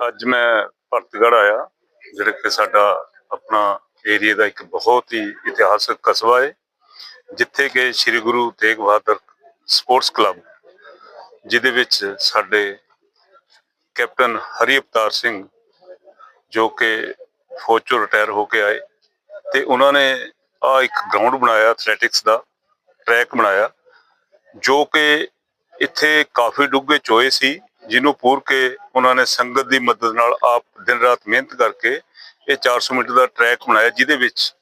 ਅੱਜ ਮੈਂ ਭਰਤਗੜ ਆਇਆ, ਜਿਹੜਾ ਕਿ ਸਾਡਾ ਆਪਣਾ ਏਰੀਆ ਦਾ ਇੱਕ ਬਹੁਤ ਹੀ ਇਤਿਹਾਸਕ ਕਸਬਾ ਹੈ ਜਿੱਥੇ ਕਿ ਸ੍ਰੀ ਗੁਰੂ ਤੇਗ ਬਹਾਦਰ ਸਪੋਰਟਸ ਕਲੱਬ, ਜਿਹਦੇ ਵਿੱਚ ਸਾਡੇ ਕੈਪਟਨ ਹਰੀ ਅਵਤਾਰ ਸਿੰਘ ਜੋ ਕਿ ਫੌਜ ਚੋਂ ਰਿਟਾਇਰ ਹੋ ਕੇ ਆਏ ਤੇ ਉਹਨਾਂ ਨੇ ਆ ਇੱਕ ਗਰਾਊਂਡ ਬਣਾਇਆ, ਐਥਲੈਟਿਕਸ ਦਾ, ਟਰੈਕ ਬਣਾਇਆ, ਜੋ ਕਿ ਇੱਥੇ ਕਾਫੀ ਡੂੰਘੇ ਚੋਏ ਸੀ। ਜਿਹਨੂੰ ਪੂਰ ਕੇ ਉਹਨਾਂ ਨੇ ਸੰਗਤ ਦੀ ਮਦਦ ਨਾਲ ਆਪ ਦਿਨ ਰਾਤ ਮਿਹਨਤ ਕਰਕੇ ਇਹ 400 ਮੀਟਰ ਦਾ ਟਰੈਕ ਬਣਾਇਆ, ਜਿਹਦੇ ਵਿੱਚ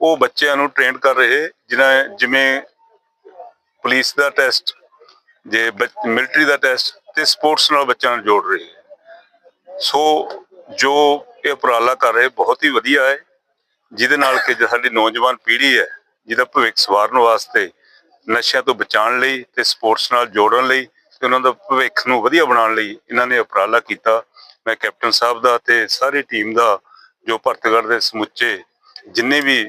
ਉਹ ਬੱਚਿਆਂ ਨੂੰ ਟ੍ਰੇਨ ਕਰ ਰਹੇ, ਜਿਨ੍ਹਾਂ ਜਿਵੇਂ ਪੁਲਿਸ ਦਾ ਟੈਸਟ ਜੇ ਮਿਲਟਰੀ ਦਾ ਟੈਸਟ ਤੇ ਸਪੋਰਟਸ ਨਾਲ ਬੱਚਿਆਂ ਨੂੰ ਜੋੜ ਰਹੇ। ਸੋ ਜੋ ਇਹ ਉਪਰਾਲਾ ਕਰ ਰਹੇ, ਬਹੁਤ ਹੀ ਵਧੀਆ ਹੈ। ਜਿਹਦੇ ਨਾਲ ਕਿ ਸਾਡੀ ਨੌਜਵਾਨ ਪੀੜ੍ਹੀ ਹੈ, ਜਿਹਦਾ ਭਵਿੱਖ ਸਵਾਰਨ ਵਾਸਤੇ ਨਸ਼ਿਆਂ ਤੋਂ ਬਚਾਉਣ ਲਈ ਤੇ ਸਪੋਰਟਸ ਨਾਲ ਜੋੜਨ ਲਈ ਤੇ ਉਹਨਾਂ ਦਾ ਭਵਿੱਖ ਨੂੰ ਵਧੀਆ ਬਣਾਉਣ ਲਈ ਇਹਨਾਂ ਨੇ ਉਪਰਾਲਾ ਕੀਤਾ। ਮੈਂ ਕੈਪਟਨ ਸਾਹਿਬ ਦਾ ਤੇ ਸਾਰੀ ਟੀਮ ਦਾ, ਜੋ ਭਰਤਗੜ ਦੇ ਸਮੁੱਚੇ ਜਿੰਨੇ ਵੀ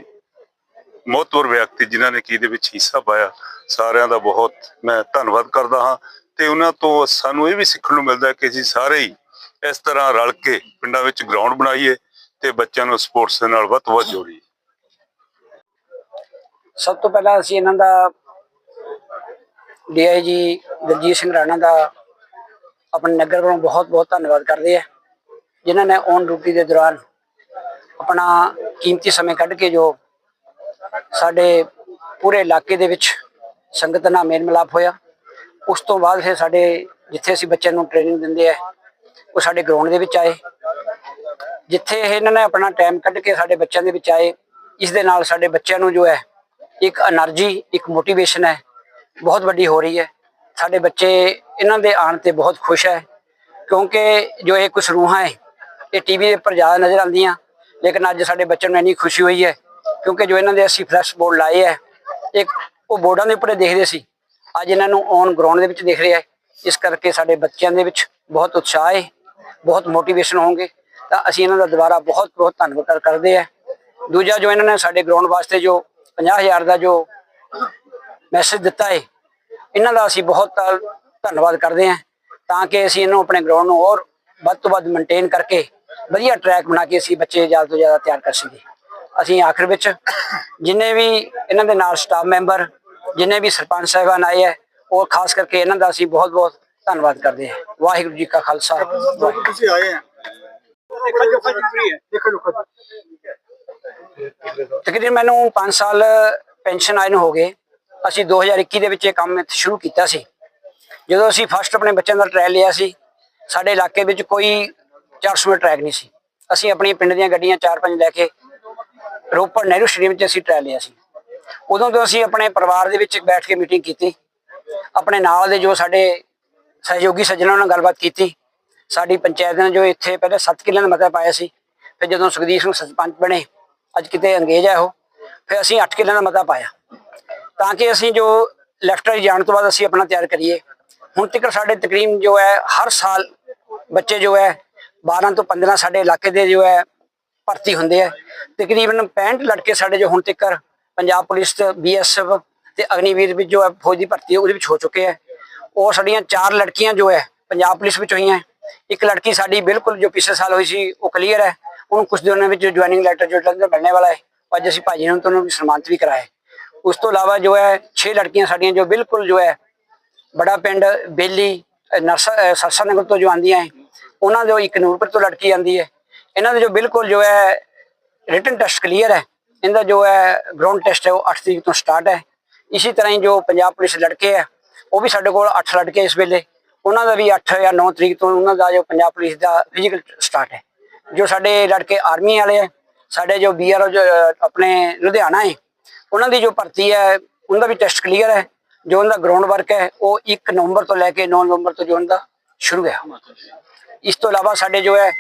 ਮਹੱਤਵਪੂਰਨ ਵਿਅਕਤੀ ਜਿਨ੍ਹਾਂ ਨੇ ਕੀ ਦੇ ਵਿੱਚ ਹਿੱਸਾ ਪਾਇਆ, ਸਾਰਿਆਂ ਦਾ ਬਹੁਤ ਮੈਂ ਧੰਨਵਾਦ ਕਰਦਾ ਹਾਂ। ਤੇ ਉਹਨਾਂ ਤੋਂ ਸਾਨੂੰ ਇਹ ਵੀ ਸਿੱਖਣ ਨੂੰ ਮਿਲਦਾ ਕਿ ਅਸੀਂ ਸਾਰੇ ਹੀ ਇਸ ਤਰ੍ਹਾਂ ਰਲ ਕੇ ਪਿੰਡਾਂ ਵਿੱਚ ਗਰਾਊਂਡ ਬਣਾਈਏ ਤੇ ਬੱਚਿਆਂ ਨੂੰ ਸਪੋਰਟਸ ਦੇ ਨਾਲ ਵੱਧ ਤੋਂ ਵੱਧ ਜੋੜੀਏ। ਸਭ ਤੋਂ ਪਹਿਲਾਂ ਅਸੀਂ ਇਹਨਾਂ ਦਾ ਡੀਆਈਜੀ ਦਲਜੀਤ ਸਿੰਘ ਰਾਣਾ ਦਾ ਆਪਣੇ ਨਗਰ ਵੱਲੋਂ ਬਹੁਤ ਬਹੁਤ ਧੰਨਵਾਦ ਕਰਦੇ ਆ, ਜਿਨ੍ਹਾਂ ਨੇ ਔਨ ਡਿਊਟੀ ਦੇ ਦੌਰਾਨ ਆਪਣਾ ਕੀਮਤੀ ਸਮੇਂ ਕੱਢ ਕੇ ਜੋ ਸਾਡੇ ਪੂਰੇ ਇਲਾਕੇ ਦੇ ਵਿੱਚ ਸੰਗਤ ਨਾਲ ਮੇਲ ਮਿਲਾਪ ਹੋਇਆ, ਉਸ ਤੋਂ ਬਾਅਦ ਫਿਰ ਸਾਡੇ ਜਿੱਥੇ ਅਸੀਂ ਬੱਚਿਆਂ ਨੂੰ ਟ੍ਰੇਨਿੰਗ ਦਿੰਦੇ ਆ, ਉਹ ਸਾਡੇ ਗਰਾਊਂਡ ਦੇ ਵਿੱਚ ਆਏ। ਜਿੱਥੇ ਇਹਨਾਂ ਨੇ ਆਪਣਾ ਟਾਈਮ ਕੱਢ ਕੇ ਸਾਡੇ ਬੱਚਿਆਂ ਦੇ ਵਿੱਚ ਆਏ, ਇਸ ਦੇ ਨਾਲ ਸਾਡੇ ਬੱਚਿਆਂ ਨੂੰ ਜੋ ਹੈ, ਇੱਕ એનર્ਜੀ ਇੱਕ ਮੋਟੀਵੇਸ਼ਨ ਹੈ ਬਹੁਤ ਵੱਡੀ ਹੋ ਰਹੀ ਹੈ। ਸਾਡੇ ਬੱਚੇ ਇਹਨਾਂ ਦੇ ਆਉਣ ਤੇ ਬਹੁਤ ਖੁਸ਼ ਹੈ, ਕਿਉਂਕਿ ਜੋ ਇਹ ਕੁਛ ਰੂਹਾਂ ਹੈ, ਇਹ ਟੀਵੀ ਦੇ ਉੱਪਰ ਜ਼ਿਆਦਾ ਨਜ਼ਰ ਆਉਂਦੀਆਂ, ਲੇਕਿਨ ਅੱਜ ਸਾਡੇ ਬੱਚਿਆਂ ਨੂੰ ਇੰਨੀ ਖੁਸ਼ੀ ਹੋਈ ਹੈ, ਕਿਉਂਕਿ ਜੋ ਇਹਨਾਂ ਦੇ ਅਸੀਂ ਫਲੈਸ਼ ਬੋਰਡ ਲਾਏ ਹੈ, ਇੱਕ ਉਹ ਬੋਰਡਾਂ ਦੇ ਉੱਪਰ ਦੇਖਦੇ ਸੀ, ਅੱਜ ਇਹਨਾਂ ਨੂੰ ਔਨ ਗਰਾਊਂਡ ਦੇ ਵਿੱਚ ਦੇਖ ਰਿਹਾ ਹੈ। ਇਸ ਕਰਕੇ ਸਾਡੇ ਬੱਚਿਆਂ ਦੇ ਵਿੱਚ ਬਹੁਤ ਉਤਸ਼ਾਹ ਹੈ, ਬਹੁਤ ਮੋਟੀਵੇਸ਼ਨ ਹੋਣਗੇ, ਤਾਂ ਅਸੀਂ ਇਹਨਾਂ ਦਾ ਦੁਬਾਰਾ ਬਹੁਤ ਬਹੁਤ ਧੰਨਵਾਦ ਕਰਦੇ ਆ ਦੂਜਾ ਜੋ ਇਹਨਾਂ ਨੇ ਸਾਡੇ ਗਰਾਊਂਡ ਵਾਸਤੇ ਜੋ 50000 ਦਾ ਜੋ ਮੈਸੇਜ ਦਿੱਤਾ ਹੈ ਇਹਨਾਂ ਦਾ ਅਸੀਂ ਬਹੁਤ ਧੰਨਵਾਦ ਕਰਦੇ ਹਾਂ ਤਾਂ ਕਿ ਅਸੀਂ ਇਹਨੂੰ ਆਪਣੇ ਗਰਾਊਂਡ ਨੂੰ ਹੋਰ ਵੱਧ ਤੋਂ ਵੱਧ ਮੇਨਟੇਨ ਕਰਕੇ ਵਧੀਆ ਟਰੈਕ ਬਣਾ ਕੇ ਅਸੀਂ ਬੱਚੇ ਜ਼ਿਆਦਾ ਤੋਂ ਜ਼ਿਆਦਾ ਤਿਆਰ ਕਰ ਸਕੀਏ। ਅਸੀਂ ਆਖਰ ਵਿੱਚ ਜਿੰਨੇ ਵੀ ਇਹਨਾਂ ਦੇ ਨਾਲ ਸਟਾਫ ਮੈਂਬਰ ਜਿੰਨੇ ਵੀ ਸਰਪੰਚ ਸਾਹਿਬਾਨ ਆਏ ਹੈ ਉਹ ਖਾਸ ਕਰਕੇ ਇਹਨਾਂ ਦਾ ਅਸੀਂ ਬਹੁਤ ਬਹੁਤ ਧੰਨਵਾਦ ਕਰਦੇ ਹਾਂ। ਵਾਹਿਗੁਰੂ ਜੀ ਕਾ ਖਾਲਸਾ। ਤੁਸੀਂ ਆਏ ਆ। ਤਕਰੀਬਨ ਮੈਨੂੰ 5 ਸਾਲ ਪੈਨਸ਼ਨ ਆਏ ਨੂੰ ਹੋ ਗਏ। ਅਸੀਂ 2021 ਦੇ ਵਿੱਚ ਇਹ ਕੰਮ ਇੱਥੇ ਸ਼ੁਰੂ ਕੀਤਾ ਸੀ। ਜਦੋਂ ਅਸੀਂ ਫਸਟ ਆਪਣੇ ਬੱਚਿਆਂ ਦਾ ਟ੍ਰਾਇਲ ਲਿਆ ਸੀ, ਸਾਡੇ ਇਲਾਕੇ ਵਿੱਚ ਕੋਈ 400 ਮੀਟਰ ਟਰੈਕ ਨਹੀਂ ਸੀ। ਅਸੀਂ ਆਪਣੀ ਪਿੰਡ ਦੀਆਂ ਗੱਡੀਆਂ 4-5 ਲੈ ਕੇ ਰੋਪੜ ਨਹਿਰੂ ਸਟੇਡੀਅਮ 'ਚ ਅਸੀਂ ਟ੍ਰਾਇਲ ਲਿਆ ਸੀ। ਉਦੋਂ ਤੋਂ ਅਸੀਂ ਆਪਣੇ ਪਰਿਵਾਰ ਦੇ ਵਿੱਚ ਬੈਠ ਕੇ ਮੀਟਿੰਗ ਕੀਤੀ। ਆਪਣੇ ਨਾਲ ਦੇ ਜੋ ਸਾਡੇ ਸਹਿਯੋਗੀ ਸੱਜਣਾਂ ਨਾਲ ਗੱਲਬਾਤ ਕੀਤੀ। ਸਾਡੀ ਪੰਚਾਇਤ ਨੇ ਜੋ ਇੱਥੇ ਪਹਿਲੇ 7 ਕਿੱਲਿਆਂ ਦਾ ਮਤਾ ਪਾਇਆ ਸੀ, ਫਿਰ ਜਦੋਂ ਸੁਖਦੀਪ ਸਿੰਘ ਸਰਪੰਚ ਬਣੇ, ਅੱਜ ਕਿਤੇ ਅੰਗੇਜ ਹੈ ਉਹ, ਫਿਰ ਅਸੀਂ 8 ਕਿੱਲਿਆਂ ਦਾ ਮਤਾ ਪਾਇਆ। ਤਾਂ ਕਿ ਅਸੀਂ ਜੋ ਲੈਫਟਰ ਜਾਣ ਤੋਂ ਬਾਅਦ ਅਸੀਂ ਆਪਣਾ ਤਿਆਰ ਕਰੀਏ। ਹੁਣ ਤੱਕ ਸਾਡੇ ਤਕਰੀਬਨ ਜੋ ਹੈ, ਹਰ ਸਾਲ ਬੱਚੇ ਜੋ ਹੈ 12 ਤੋਂ 15 ਸਾਡੇ ਇਲਾਕੇ ਦੇ ਜੋ ਹੈ, ਭਰਤੀ ਹੁੰਦੇ ਆ ਤਕਰੀਬਨ 65 ਲੜਕੇ ਸਾਡੇ ਜੋ ਹੁਣ ਤੱਕ ਪੰਜਾਬ ਪੁਲਿਸ ਤੇ, ਬੀਐਸਐਫ ਤੇ ਅਗਨੀਵੀਰ ਵਿੱਚ ਜੋ ਹੈ, ਫੌਜ ਦੀ ਭਰਤੀ ਹੈ, ਉਹਦੇ ਵਿੱਚ ਹੋ ਚੁੱਕੇ ਹੈ। ਉਹ ਸਾਡੀਆਂ ਚਾਰ ਲੜਕੀਆਂ ਜੋ ਹੈ, ਪੰਜਾਬ ਪੁਲਿਸ ਵਿੱਚ ਹੋਈਆਂ ਇੱਕ ਲੜਕੀ ਸਾਡੀ ਬਿਲਕੁਲ ਜੋ ਪਿਛਲੇ ਸਾਲ ਹੋਈ ਸੀ, ਉਹ ਕਲੀਅਰ ਹੈ। ਉਹਨੂੰ ਕੁਝ ਦਿਨਾਂ ਵਿੱਚ ਜੁਆਇਨਿੰਗ ਲੈਟਰ ਜੋ ਜਲੰਧਰ ਮਿਲਣੇ ਵਾਲਾ ਹੈ। ਅੱਜ ਅਸੀਂ ਭਾਜੀ ਨੂੰ ਤੁਹਾਨੂੰ ਸਨਮਾਨਿਤ ਵੀ ਕਰਾਇਆ ਉਸ ਤੋਂ ਇਲਾਵਾ ਜੋ ਹੈ 6 ਲੜਕੀਆਂ ਸਾਡੀਆਂ ਜੋ ਬਿਲਕੁਲ ਜੋ ਹੈ, ਬੜਾ ਪਿੰਡ ਬੇਲੀ ਨਰਸਾ ਸਰਸਾ ਨਗਰ ਤੋਂ ਜੋ ਆਂਦੀਆਂ ਹੈ, ਉਹਨਾਂ ਦੇ ਇੱਕ ਨੂਰਪੁਰ ਤੋਂ ਲੜਕੀ ਆਂਦੀ ਹੈ। ਇਹਨਾਂ ਦੇ ਜੋ ਬਿਲਕੁਲ ਜੋ ਹੈ ਰਿਟਨ ਟੈਸਟ ਕਲੀਅਰ ਹੈ। ਇਹਦਾ ਜੋ ਹੈ ਗਰਾਊਂਡ ਟੈਸਟ ਹੈ, ਉਹ 8 ਤਰੀਕ ਤੋਂ ਸਟਾਰਟ ਹੈ। ਇਸੇ ਤਰ੍ਹਾਂ ਹੀ ਜੋ ਪੰਜਾਬ ਪੁਲਿਸ ਲੜਕੇ ਹੈ, ਉਹ ਵੀ ਸਾਡੇ ਕੋਲ 8 ਲੜਕੇ ਇਸ ਵੇਲੇ। ਉਹਨਾਂ ਦਾ ਵੀ 8 ਜਾਂ 9 ਤਰੀਕ ਤੋਂ ਉਹਨਾਂ ਦਾ ਜੋ ਪੰਜਾਬ ਪੁਲਿਸ ਦਾ ਫਿਜ਼ੀਕਲ ਸਟਾਰਟ ਹੈ। ਜੋ ਸਾਡੇ ਲੜਕੇ ਆਰਮੀ ਵਾਲੇ ਹੈ, ਸਾਡੇ ਜੋ ਬੀਆਰਓ ਆਪਣੇ ਲੁਧਿਆਣਾ ਹੈ ਉਹਨਾਂ ਦੀ ਜੋ ਭਰਤੀ ਹੈ ਉਹਨਾਂ ਦਾ ਵੀ ਟੈਸਟ ਕਲੀਅਰ ਹੈ। ਜੋ ਉਹਨਾਂ ਦਾ ਗਰਾਊਂਡ ਵਰਕ ਹੈ, ਉਹ 1 ਨਵੰਬਰ ਤੋਂ ਲੈ ਕੇ 9 ਨਵੰਬਰ ਤੋਂ ਜੋ ਉਹਨਾਂ ਦਾ ਸ਼ੁਰੂ ਹੈ। ਇਸ ਤੋਂ ਇਲਾਵਾ ਸਾਡੇ ਜੋ ਹੈ,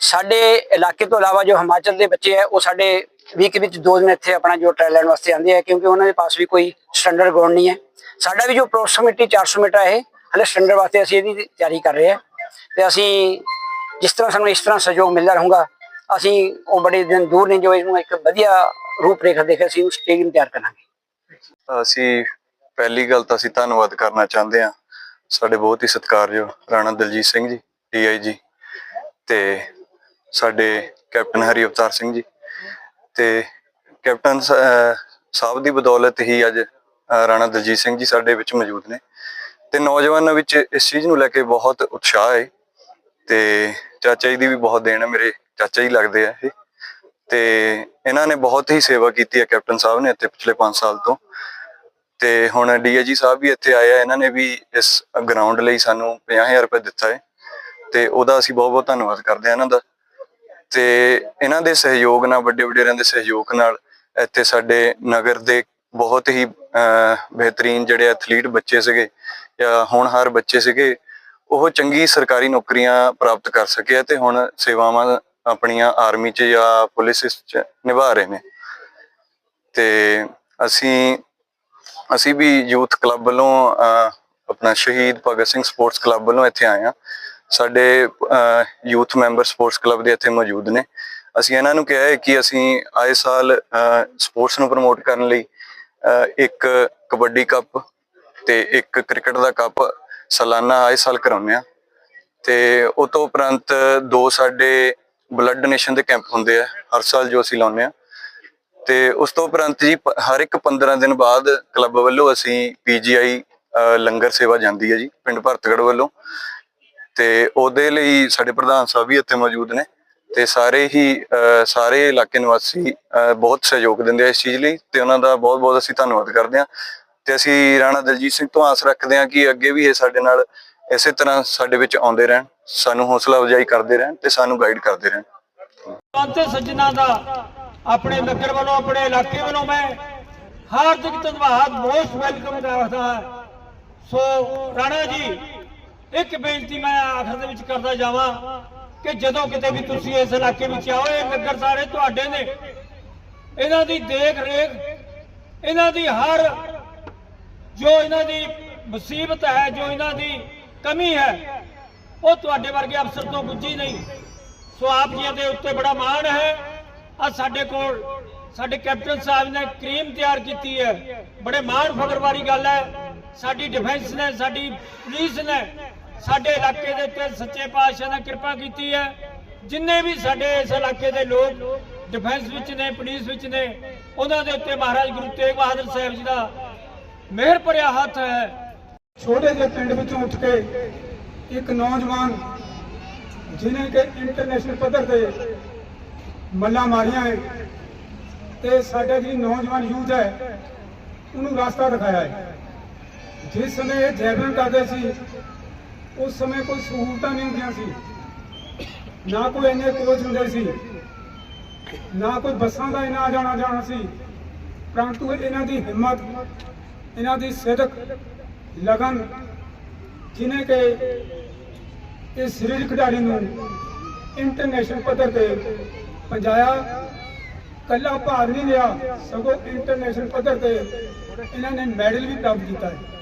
ਸਾਡੇ ਇਲਾਕੇ ਤੋਂ ਇਲਾਵਾ ਜੋ ਹਿਮਾਚਲ ਦੇ ਬੱਚੇ ਹੈ, ਉਹ ਸਾਡੇ ਵੀਕ ਵਿੱਚ ਦੋ ਦਿਨ ਇੱਥੇ ਆਪਣਾ ਜੋ ਟ੍ਰਾਇਲ ਲੈਣ ਵਾਸਤੇ ਆਉਂਦੇ ਆ ਕਿਉਂਕਿ ਉਹਨਾਂ ਦੇ ਪਾਸ ਵੀ ਕੋਈ ਸਟੈਂਡਰਡ ਗਰਾਊਂਡ ਨਹੀਂ ਹੈ। ਸਾਡਾ ਵੀ ਜੋ ਅਪਰੋਕਸੀਮੇਟਲੀ 400 ਮੀਟਰ ਹੈ ਹਲੇ ਸਟੈਂਡਰਡ ਵਾਸਤੇ ਅਸੀਂ ਇਹਦੀ ਤਿਆਰੀ ਕਰ ਰਹੇ ਹਾਂ। ਤੇ ਅਸੀਂ ਜਿਸ ਤਰ੍ਹਾਂ ਸਾਨੂੰ ਇਸ ਤਰ੍ਹਾਂ ਸਹਿਯੋਗ ਮਿਲਦਾ ਰਹੂਗਾ, ਅਸੀਂ ਉਹ ਬੜੇ ਦਿਨ ਦੂਰ ਨਹੀਂ ਜੋ ਇਹਨੂੰ ਇੱਕ ਵਧੀਆ ਰੂਪ ਦੇ ਕੇ ਅਸੀਂ ਉਸ ਸਟੇਡੀਅਮ ਤਿਆਰ ਕਰਾਂਗੇ। ਅਸੀਂ ਪਹਿਲੀ ਗੱਲ ਤਾਂ ਅਸੀਂ ਧੰਨਵਾਦ ਕਰਨਾ ਚਾਹੁੰਦੇ ਹਾਂ ਸਾਡੇ ਬਹੁਤ ਹੀ ਸਤਿਕਾਰਯੋਗ ਰਾਣਾ ਦਲਜੀਤ ਸਿੰਘ ਜੀ, ਡੀਆਈਜੀ ਤੇ ਸਾਡੇ ਕੈਪਟਨ ਹਰੀ ਅਵਤਾਰ ਸਿੰਘ ਜੀ ਤੇ ਕੈਪਟਨ ਸਾਹਿਬ ਦੀ ਬਦੌਲਤ ਹੀ ਅੱਜ ਰਾਣਾ ਦਲਜੀਤ ਸਿੰਘ ਜੀ ਸਾਡੇ ਵਿੱਚ ਮੌਜੂਦ ਨੇ ਤੇ ਨੌਜਵਾਨਾਂ ਵਿੱਚ ਇਸ ਚੀਜ਼ ਨੂੰ ਲੈ ਕੇ ਬਹੁਤ ਉਤਸ਼ਾਹ ਹੈ ਤੇ ਚਾਚਾ ਜੀ ਦੀ ਵੀ ਬਹੁਤ ਦੇਣ ਹੈ, ਮੇਰੇ ਚਾਚਾ ਜੀ ਲੱਗਦੇ ਆ ਇਹ। ਤੇ ਇਹਨਾਂ ਨੇ ਬਹੁਤ ਹੀ ਸੇਵਾ ਕੀਤੀ ਹੈ ਕੈਪਟਨ ਸਾਹਿਬ ਨੇ ਇੱਥੇ ਪਿਛਲੇ 5 ਸਾਲ ਤੋਂ। ਤੇ ਹੁਣ ਡੀਏਜੀ ਸਾਹਿਬ ਵੀ ਇੱਥੇ ਆਇਆ ਇਹਨਾਂ ਨੇ ਵੀ ਇਸ ਗਰਾਊਂਡ ਲਈ ਸਾਨੂੰ 50000 ਰੁਪਏ ਦਿੱਤਾ ਹੈ। ਤੇ ਉਹਦਾ ਅਸੀਂ ਬਹੁਤ ਬਹੁਤ ਧੰਨਵਾਦ ਕਰਦੇ ਹਾਂ ਇਹਨਾਂ ਦਾ। ਤੇ ਇਹਨਾਂ ਦੇ ਸਹਿਯੋਗ ਨਾਲ, ਵੱਡੇ ਵਡੇਰਿਆਂ ਦੇ ਸਹਿਯੋਗ ਨਾਲ ਇੱਥੇ ਸਾਡੇ ਨਗਰ ਦੇ ਬਹੁਤ ਹੀ ਬਿਹਤਰੀਨ ਜਿਹੜੇ ਐਥਲੀਟ ਬੱਚੇ ਸੀਗੇ ਜਾਂ ਹੋਣਹਾਰ ਬੱਚੇ ਸੀਗੇ, ਉਹ ਚੰਗੀ ਸਰਕਾਰੀ ਨੌਕਰੀਆਂ ਪ੍ਰਾਪਤ ਕਰ ਸਕੇ ਆ ਤੇ ਹੁਣ ਸੇਵਾਵਾਂ ਆਪਣੀਆਂ ਆਰਮੀ 'ਚ ਜਾਂ ਪੁਲਿਸ 'ਚ ਨਿਭਾ ਰਹੇ ਨੇ। ਤੇ ਅਸੀਂ ਅਸੀਂ ਵੀ ਯੂਥ ਕਲੱਬ ਵੱਲੋਂ ਆਪਣਾ ਸ਼ਹੀਦ ਭਗਤ ਸਿੰਘ ਸਪੋਰਟਸ ਕਲੱਬ ਵੱਲੋਂ ਇੱਥੇ ਆਏ ਹਾਂ। ਸਾਡੇ ਯੂਥ ਮੈਂਬਰ ਸਪੋਰਟਸ ਕਲੱਬ ਦੇ ਇੱਥੇ ਮੌਜੂਦ ਨੇ। ਅਸੀਂ ਇਹਨਾਂ ਨੂੰ ਕਿਹਾ ਹੈ ਕਿ ਅਸੀਂ ਆਏ ਸਾਲ ਸਪੋਰਟਸ ਨੂੰ ਪ੍ਰਮੋਟ ਕਰਨ ਲਈ ਅਹ, ਇੱਕ ਕਬੱਡੀ ਕੱਪ ਤੇ ਇੱਕ ਕ੍ਰਿਕਟ ਦਾ ਕੱਪ ਸਾਲਾਨਾ ਆਏ ਸਾਲ ਕਰਾਉਂਦੇ ਆ ਤੇ ਉਹ ਤੋਂ ਉਪਰੰਤ ਦੋ ਸਾਡੇ ਬਲੱਡ ਡੋਨੇਸ਼ਨ ਦੇ ਕੈਂਪ ਹੁੰਦੇ ਆ ਹਰ ਸਾਲ ਜੋ ਅਸੀਂ ਲਾਉਂਦੇ ਆ। ਤੇ ਉਸ ਤੋਂ ਉਪਰੰਤ ਜੀ ਹਰ ਇੱਕ 15 ਦਿਨ ਬਾਅਦ ਕਲੱਬ ਵੱਲੋਂ ਅਸੀਂ ਪੀਜੀਆਈ ਲੰਗਰ ਸੇਵਾ ਜਾਂਦੀ ਹੈ ਜੀ ਪਿੰਡ ਭਰਤਗੜ ਵੱਲੋਂ। ਤੇ ਉਹਦੇ ਲਈ ਸਾਡੇ ਪ੍ਰਧਾਨ ਸਾਹਿਬ ਵੀ ਇੱਥੇ ਮੌਜੂਦ ਨੇ ਤੇ ਸਾਰੇ ਹੀ ਅਹ, ਸਾਰੇ ਇਲਾਕੇ ਨਿਵਾਸੀ ਅਹ, ਬਹੁਤ ਸਹਿਯੋਗ ਦਿੰਦੇ ਆ ਇਸ ਚੀਜ਼ ਲਈ ਤੇ ਉਹਨਾਂ ਦਾ ਬਹੁਤ ਬਹੁਤ ਅਸੀਂ ਧੰਨਵਾਦ ਕਰਦੇ ਹਾਂ। ਤੇ ਅਸੀਂ ਰਾਣਾ ਦਲਜੀਤ ਸਿੰਘ ਤੋਂ ਆਸ ਰੱਖਦੇ ਹਾਂ ਕਿ ਅੱਗੇ ਵੀ ਇਹ ਸਾਡੇ ਨਾਲ ਇਸੇ ਤਰ੍ਹਾਂ ਸਾਡੇ ਵਿੱਚ ਆਉਂਦੇ ਰਹਿਣ, ਸਾਨੂੰ ਹੌਸਲਾ ਅਫਜ਼ਾਈ ਕਰਦੇ ਰਹਿਣ ਤੇ ਸਾਨੂੰ ਗਾਈਡ ਕਰਦੇ ਰਹਿਣ। ਅੰਤ ਸੱਜਣਾ ਦਾ, ਆਪਣੇ ਨਗਰ ਵੱਲੋਂ, ਆਪਣੇ ਇਲਾਕੇ ਵੱਲੋਂ ਮੈਂ ਹਾਰਦਿਕ ਧੰਨਵਾਦ, ਮੋਸਟ ਵੈਲਕਮ ਕਰਦਾ ਹਾਂ। ਸੋ ਰਾਣਾ ਜੀ, ਇੱਕ ਬੇਨਤੀ ਮੈਂ ਆਖਰ ਦੇ ਵਿੱਚ ਕਰਦਾ ਜਾਵਾਂ ਕਿ ਜਦੋਂ ਕਿਤੇ ਵੀ ਤੁਸੀਂ ਇਸ ਇਲਾਕੇ ਵਿੱਚ ਆਓ, ਇਹ ਨਗਰ ਸਾਰੇ ਤੁਹਾਡੇ ਨੇ। ਇਹਨਾਂ ਦੀ ਦੇਖ ਰੇਖ ਇਹਨਾਂ ਦੀ ਹਰ, ਜੋ ਇਹਨਾਂ ਦੀ ਮੁਸੀਬਤ ਹੈ, ਜੋ ਇਹਨਾਂ ਦੀ ਕਮੀ ਹੈ। ਉਹ ਤੁਹਾਡੇ ਵਰਗੇ ਅਫਸਰ ਤੋਂ ਗੁੱਝੀ ਨਹੀਂ। ਸੋ ਆਪ ਜੀਆਂ ਦੇ ਉੱਤੇ ਬੜਾ ਮਾਣ ਹੈ। ਅੱਜ ਸਾਡੇ ਕੋਲ ਸਾਡੇ ਕੈਪਟਨ ਸਾਹਿਬ ਨੇ ਕਰੀਮ ਤਿਆਰ ਕੀਤੀ ਹੈ। ਬੜੇ ਮਾਣ ਫਖਰ ਵਾਲੀ ਗੱਲ ਹੈ। ਸਾਡੀ ਡਿਫੈਂਸ ਨੇ, ਸਾਡੀ ਪੁਲਿਸ ਨੇ ਸਾਡੇ ਇਲਾਕੇ ਦੇ ਉੱਤੇ ਸੱਚੇ ਪਾਤਸ਼ਾਹ ਨੇ ਕਿਰਪਾ ਕੀਤੀ ਹੈ। ਜਿੰਨੇ ਵੀ ਸਾਡੇ ਇਸ ਇਲਾਕੇ ਦੇ ਲੋਕ ਡਿਫੈਂਸ ਵਿੱਚ ਨੇ, ਪੁਲਿਸ ਵਿੱਚ ਨੇ, ਉਹਨਾਂ ਦੇ ਉੱਤੇ ਮਹਾਰਾਜ ਗੁਰੂ ਤੇਗ ਬਹਾਦਰ ਸਾਹਿਬ ਜੀ ਦਾ ਮਿਹਰ ਭਰਿਆ ਹੱਥ ਹੈ। ਛੋਟੇ ਜਿਹੇ ਪਿੰਡ ਵਿੱਚੋਂ ਉੱਠ ਕੇ ਇੱਕ ਨੌਜਵਾਨ ਜਿਨੇ ਕਿ ਇੰਟਰਨੈਸ਼ਨਲ ਪੱਧਰ ਤੇ ਮੱਲਾਂ ਮਾਰੀਆਂ ਹੈ ਤੇ ਸਾਡਾ ਜਿਹੜੀ ਨੌਜਵਾਨ ਯੂਥ ਹੈ, ਉਹਨੂੰ ਰਸਤਾ ਦਿਖਾਇਆ ਹੈ। ਜਿਸ ਸਮੇਂ ਇਹ ਜੈਵਲਿਨ ਕਰਦੇ ਸੀ, ਉਸ ਸਮੇਂ ਕੋਈ ਸਹੂਲਤਾਂ ਨਹੀਂ ਹੁੰਦੀਆਂ ਸੀ। ਨਾ ਕੋਈ ਇੰਨੇ ਕੋਚ ਹੁੰਦੇ ਸੀ, ਨਾ ਕੋਈ ਬੱਸਾਂ ਦਾ ਇਨਾ ਜਾਣਾ ਜਾਣਾ ਸੀ। ਪਰੰਤੂ ਇਹਨਾਂ ਦੀ ਹਿੰਮਤ, ਇਹਨਾਂ ਦੀ ਸਿਦਕ ਲਗਨ ਜਿਨੇ ਕਿ ਇਸ ਸਰੀਰ ਖਿਡਾਰੀ ਨੂੰ ਇੰਟਰਨੈਸ਼ਨਲ ਪੱਧਰ ਤੇ ਪਹੁੰਚਾਇਆ। ਕੱਲਾ ਭਾਗ ਨਹੀਂ ਲਿਆ ਸਗੋਂ ਇੰਟਰਨੈਸ਼ਨਲ ਪੱਧਰ ਤੇ ਇਹਨਾਂ ਨੇ ਮੈਡਲ ਵੀ ਪ੍ਰਾਪਤ ਕੀਤਾ ਹੈ।